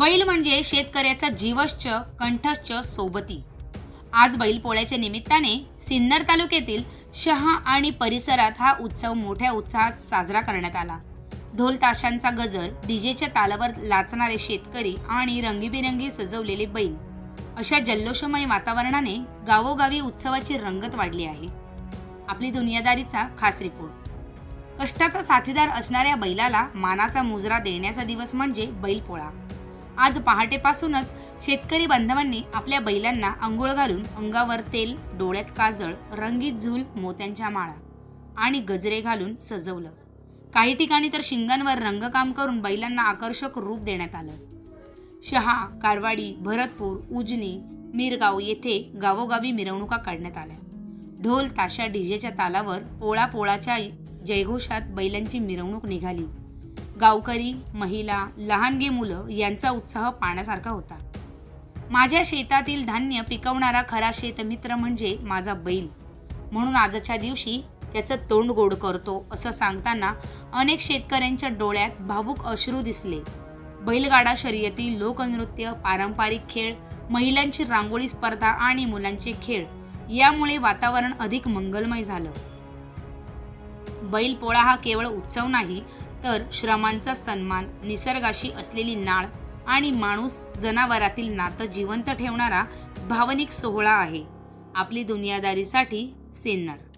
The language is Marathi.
बैल म्हणजे शेतकऱ्याचा जीवश्च कंठश्च सोबती. आज बैलपोळ्याच्या निमित्ताने सिन्नर तालुक्यातील शहा आणि परिसरात हा उत्सव मोठ्या उत्साहात साजरा करण्यात आला. ढोल ताशांचा गजर डीजेच्या तालावर लाचणारे शेतकरी आणि रंगीबिरंगी सजवलेले बैल. अशा जल्लोषमय वातावरणाने गावोगावी उत्सवाची रंगत वाढली आहे. आपली दुनियादारीचा खास रिपोर्ट. कष्टाचा साथीदार असणाऱ्या बैलाला मानाचा मुजरा देण्याचा दिवस म्हणजे बैलपोळा आज पहाटेपासूनच शेतकरी बांधवांनी आपल्या बैलांना आंघोळ घालून अंगावर तेल डोळ्यात काजळ रंगीत झूल मोत्यांच्या माळा आणि गजरे घालून सजवलं. काही ठिकाणी तर शिंगांवर रंगकाम करून बैलांना आकर्षक रूप देण्यात आलं. शहा कारवाडी भरतपूर उजनी मिरगाव येथे गावोगावी मिरवणुका काढण्यात आल्या. ढोल ताशा डीजेच्या तालावर पोळा पोळाच्या जयघोषात बैलांची मिरवणूक निघाली. गावकरी महिला लहानगे मुलं यांचा उत्साह पाण्यासारखा होता. माझ्या शेतातील धान्य पिकवणारा खरा शेतमित्र म्हणजे माझा बैल. म्हणून आजच्या दिवशी त्याचं तोंड गोड करतो असं सांगताना अनेक शेतकऱ्यांच्या डोळ्यात भावूक अश्रू दिसले. बैलगाडा शर्यती लोकनृत्य पारंपरिक खेळ महिलांची रांगोळी स्पर्धा आणि मुलांचे खेळ यामुळे वातावरण अधिक मंगलमय झालं. बैलपोळा हा केवळ उत्सव नाही तर श्रमांचा सन्मान निसर्गाशी असलेली नाळ आणि माणूस जनावरातील नातं जिवंत ठेवणारा भावनिक सोहळा आहे. आपली दुनियादारीसाठी सेन्नर.